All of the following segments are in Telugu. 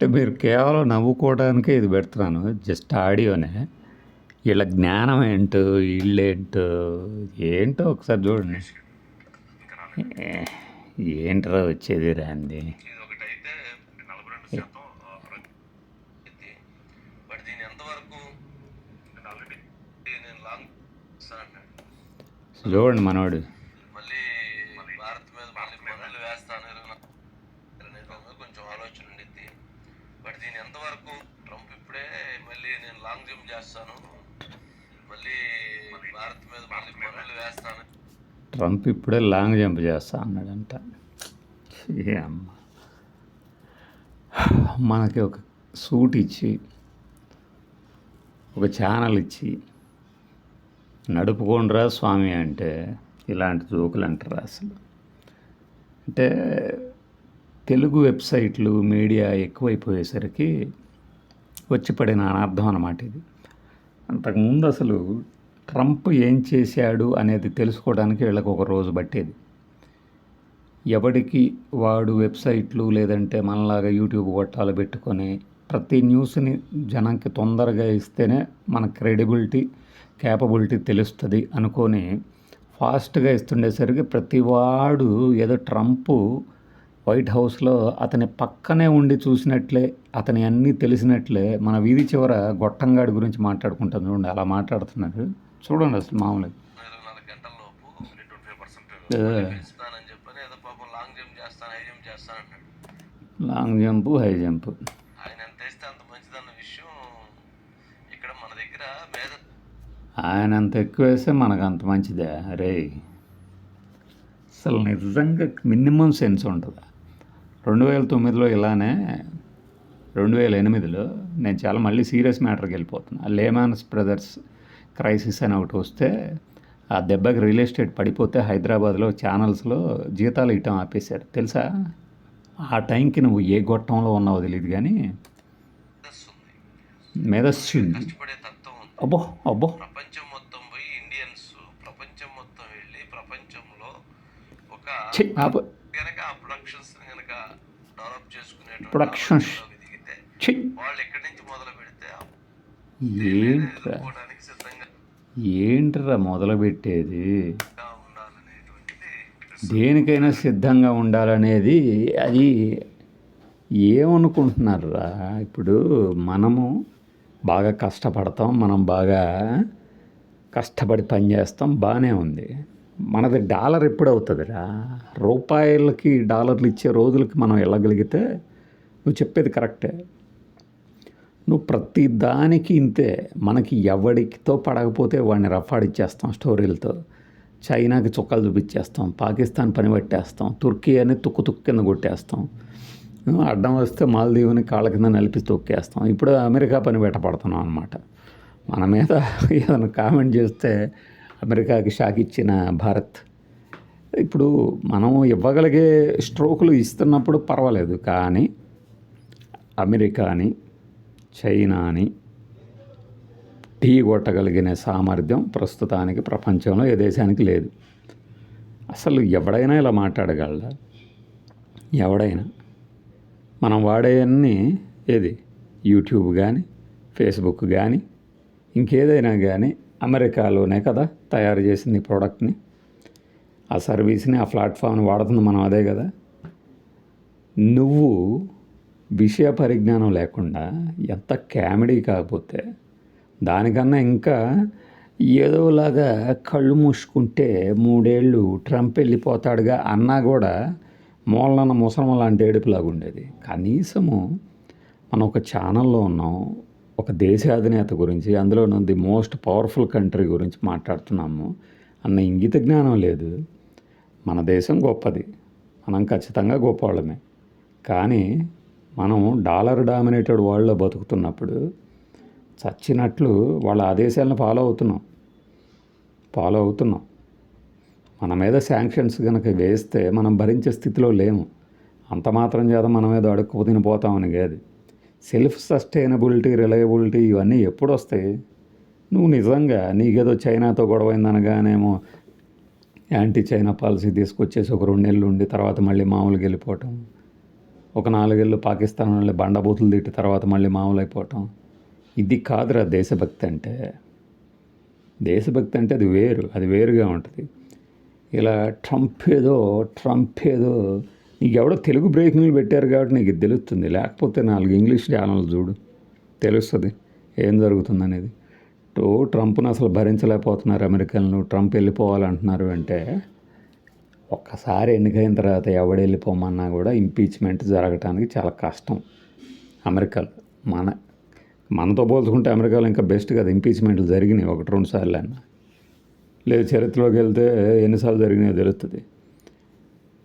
అంటే మీరు కేవలం నవ్వుకోవడానికే ఇది పెడుతున్నాను జస్ట్ ఆడియోనే. వీళ్ళ జ్ఞానం ఏంటో వీళ్ళేంటో ఏంటో ఒకసారి చూడండి. ఏంట్రా వచ్చేది రాంది? ఇది ఒకటైతే నలభై రెండు శాతం ఇది బట్ దీని ఎంతవరకు ఆల్రెడీ నేను లాంగ్ అన్నాడు చూడండి మనోడు మళ్ళీ భారత్ మీద మళ్ళీ పన్నులు వేస్తాను ఇరవై నాలుగు కొంచెం ఆలోచన ఉండిద్ది బట్ దీని ఎంతవరకు ట్రంప్ ఇప్పుడే మళ్ళీ నేను లాంగ్ జంప్ చేస్తాను మళ్ళీ భారత్ మీద మళ్ళీ పన్నులు వేస్తాను ట్రంప్ ఇప్పుడే లాంగ్ జంప్ చేస్తా అన్నాడంట. అమ్మ. మనకి ఒక సూట్ ఇచ్చి ఒక ఛానల్ ఇచ్చి నడుపుకోండిరా స్వామి అంటే ఇలాంటి జోకులు అంటారు అసలు. అంటే తెలుగు వెబ్సైట్లు మీడియా ఎక్కువైపోయేసరికి వచ్చి పడిన అనర్థం అన్నమాట ఇది. అంతకుముందు అసలు ట్రంప్ ఏం చేశాడు అనేది తెలుసుకోవడానికి వీళ్ళకి ఒక రోజు పట్టేది. ఎవడికి వాడు వెబ్సైట్లు లేదంటే మనలాగా యూట్యూబ్ గొట్టాలు పెట్టుకొని ప్రతి న్యూస్ని జనంకి తొందరగా ఇస్తేనే మన క్రెడిబిలిటీ క్యాపబిలిటీ తెలుస్తుంది అనుకొని ఫాస్ట్గా ఇస్తుండేసరికి ప్రతి వాడు ఏదో ట్రంప్ వైట్ హౌస్లో అతని పక్కనే ఉండి చూసినట్లే అతని అన్నీ తెలిసినట్లే మన వీధి చివర గొట్టంగాడి గురించి మాట్లాడుకుంటాం చూడండి అలా మాట్లాడుతున్నారు చూడండి అసలు మామూలుగా లాంగ్ జంప్ హై జంప్ ఆయన ఎంత ఇస్తే అంత మంచిదన్న విషయం ఇక్కడ మన దగ్గర మేధ ఆయన అంత ఎక్కువ వేస్తే మనకు అంత మంచిదే. అరే అసలు నిజంగా మినిమం సెన్స్ ఉంటుంది. రెండు వేల తొమ్మిదిలో ఇలానే రెండు వేల ఎనిమిదిలో నేను చాలా మళ్ళీ సీరియస్ మ్యాటర్కి వెళ్ళిపోతున్నా. లేమాన్స్ బ్రదర్స్ క్రైసిస్ అని ఒకటి వస్తే ఆ దెబ్బకి రియల్ ఎస్టేట్ పడిపోతే హైదరాబాద్లో ఛానల్స్లో జీతాలు ఇవ్వటం ఆపేశారు. తెలుసా? ఆ టైంకి నువ్వు ఏ గొట్టంలో ఉన్నావో తెలియదు కానీ మేధస్సు అబ్బో అబ్బో. ప్రపంచం మొత్తం పోయి ఇండియన్స్ ప్రపంచం మొత్తం వెళ్ళి ప్రపంచంలో ఒక పెడితే ఏంట్రా? ఏంట్రా మొదలుపెట్టేది దేనికైనా సిద్ధంగా ఉండాలనేది అది ఏమనుకుంటున్నారా ఇప్పుడు మనము బాగా కష్టపడతాం మనం బాగా కష్టపడి పని చేస్తాం బాగానే ఉంది. మనది డాలర్ ఎప్పుడు అవుతుందిరా రూపాయలకి డాలర్లు ఇచ్చే రోజులకి మనం వెళ్ళగలిగితే నువ్వు చెప్పేది కరెక్టే. నువ్వు ప్రతి దానికి ఇంతే. మనకి ఎవడితో పడకపోతే వాడిని రఫాడిచ్చేస్తాం స్టోరీలతో. చైనాకి చుక్కలు చూపించేస్తాం పాకిస్తాన్ పని పట్టేస్తాం తుర్కీ అని తుక్కు తుక్కు కింద కొట్టేస్తాం. అడ్డం వస్తే మాల్దీవుని కాళ్ళ కింద నలిపి తొక్కేస్తాం. ఇప్పుడు అమెరికా పని పెట్టబడుతున్నాం అనమాట మన మీద ఏదైనా కామెంట్ చేస్తే అమెరికాకి షాక్ ఇచ్చిన భారత్. ఇప్పుడు మనం ఇవ్వగలిగే స్ట్రోకులు ఇస్తున్నప్పుడు పర్వాలేదు కానీ అమెరికాని చైనాని టీ కొట్టగలిగిన సామర్థ్యం ప్రస్తుతానికి ప్రపంచంలో ఏ దేశానికి లేదు. అసలు ఎవడైనా ఇలా మాట్లాడగలరా ఎవడైనా? మనం వాడేవన్నీ ఏది? యూట్యూబ్ కానీ ఫేస్బుక్ కానీ ఇంకేదైనా కానీ అమెరికాలోనే కదా తయారు చేసింది ఈ ప్రోడక్ట్ని. ఆ సర్వీస్ని ఆ ప్లాట్ఫామ్ని వాడుతుంది మనం అదే కదా. నువ్వు విషయ పరిజ్ఞానం లేకుండా ఎంత కామెడీ కాకపోతే దానికన్నా ఇంకా ఏదోలాగా కళ్ళు మూసుకుంటే మూడేళ్ళు ట్రంప్ వెళ్ళిపోతాడుగా అన్నా కూడా మూలన ముసలం లాంటి ఏడుపులాగా ఉండేది కనీసము మనం ఒక ఛానల్లో ఉన్నాం ఒక దేశ అధినేత గురించి అందులో ది మోస్ట్ పవర్ఫుల్ కంట్రీ గురించి మాట్లాడుతున్నాము. అన్న ఇంగిత జ్ఞానం లేదు. మన దేశం గొప్పది. మనం ఖచ్చితంగా గొప్పవాళ్ళమే. కానీ మనం డాలర్ డామినేటెడ్ వరల్డ్లో బతుకుతున్నప్పుడు చచ్చినట్లు వాళ్ళ ఆదేశాలను ఫాలో అవుతున్నాం. ఫాలో అవుతున్నాం. మన మీద శాంక్షన్స్ కనుక వేస్తే మనం భరించే స్థితిలో లేము. అంత మాత్రం చేత మనం ఏదో అడుక్కు తినిపోతామని కాదు. సెల్ఫ్ సస్టైనబిలిటీ రిలయబిలిటీ ఇవన్నీ ఎప్పుడు వస్తాయి నువ్వు నిజంగా నీకేదో చైనాతో గొడవైందనగానేమో యాంటీ చైనా పాలసీ తీసుకొచ్చేసి ఒక రెండు నెలలు ఉండి తర్వాత మళ్ళీ మామూలుగా వెళ్ళిపోవటం. ఒక నాలుగేళ్ళు పాకిస్తాన్ వాళ్ళని బండబూతులు తిట్టి తర్వాత మళ్ళీ మామూలు అయిపోవటం ఇది కాదురా దేశభక్తి అంటే. దేశభక్తి అంటే అది వేరు అది వేరుగా ఉంటుంది. ఇలా ట్రంప్ ఏదో ట్రంప్ ఏదో నీకెవడో తెలుగు బ్రేకింగ్లు పెట్టారు కాబట్టి నీకు ఇది తెలుస్తుంది. లేకపోతే నాలుగు ఇంగ్లీష్ ఛానల్ చూడు. తెలుస్తుంది. ఏం జరుగుతుంది అనేది టో ట్రంప్ను అసలు భరించలేకపోతున్నారు అమెరికన్లు. ట్రంప్ వెళ్ళిపోవాలంటున్నారు అంటే ఒక్కసారి ఎన్నికైన తర్వాత ఎవడు వెళ్ళిపోమన్నా కూడా ఇంపీచ్మెంట్ జరగటానికి చాలా కష్టం. అమెరికాలో మన మనతో పోల్చుకుంటే అమెరికాలో ఇంకా బెస్ట్ కదా. ఇంపీచ్మెంట్లు జరిగినాయి ఒకటి రెండు సార్లు అన్న. లేదు చరిత్రలోకి వెళ్తే ఎన్నిసార్లు జరిగినాయో తెలుస్తుంది.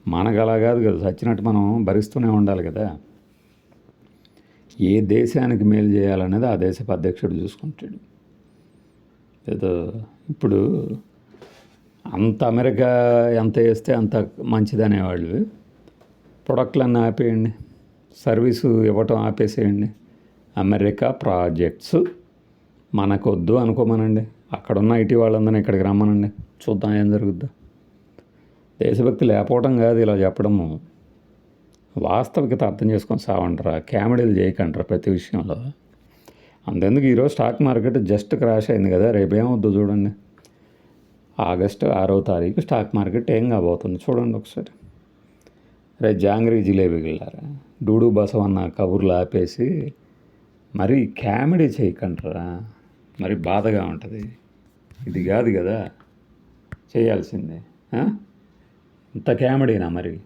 మనకు అలా కాదు కదా చచ్చినట్టు మనం భరిస్తూనే ఉండాలి కదా. ఏ దేశానికి మేలు చేయాలనేది ఆ దేశపు అధ్యక్షుడు చూసుకుంటాడు. ఏదో ఇప్పుడు అంత అమెరికా ఎంత వేస్తే అంత మంచిదనేవాళ్ళు ప్రొడక్ట్లన్నీ ఆపేయండి సర్వీసు ఇవ్వటం ఆపేసేయండి అమెరికా ప్రాజెక్ట్స్ మనకొద్దు అనుకోమనండి. అక్కడున్న ఐటీ వాళ్ళందరినీ ఇక్కడికి రమ్మనండి. చూద్దాం ఏం జరుగుద్దా. దేశభక్తి లేకపోవడం కాదు ఇలా చెప్పడము. వాస్తవికత అర్థం చేసుకొని సావంటారా కామెడీలు చేయకంటారా ప్రతి విషయంలో. అంతెందుకు ఈరోజు స్టాక్ మార్కెట్ జస్ట్ క్రాష్ అయింది కదా రేపు చూడండి. ఆగస్టు ఆరో తారీఖు స్టాక్ మార్కెట్ ఏం కాబోతుంది చూడండి ఒకసారి. రే జాంగ్రీ జిలేబీ వెళ్ళారా డూడు బసవన్న కబుర్లు ఆపేసి మరి కామెడీ చేయకంటారా మరి బాధగా ఉంటుంది. ఇది కాదు కదా చేయాల్సిందే ఇంత కామెడీనా మరి?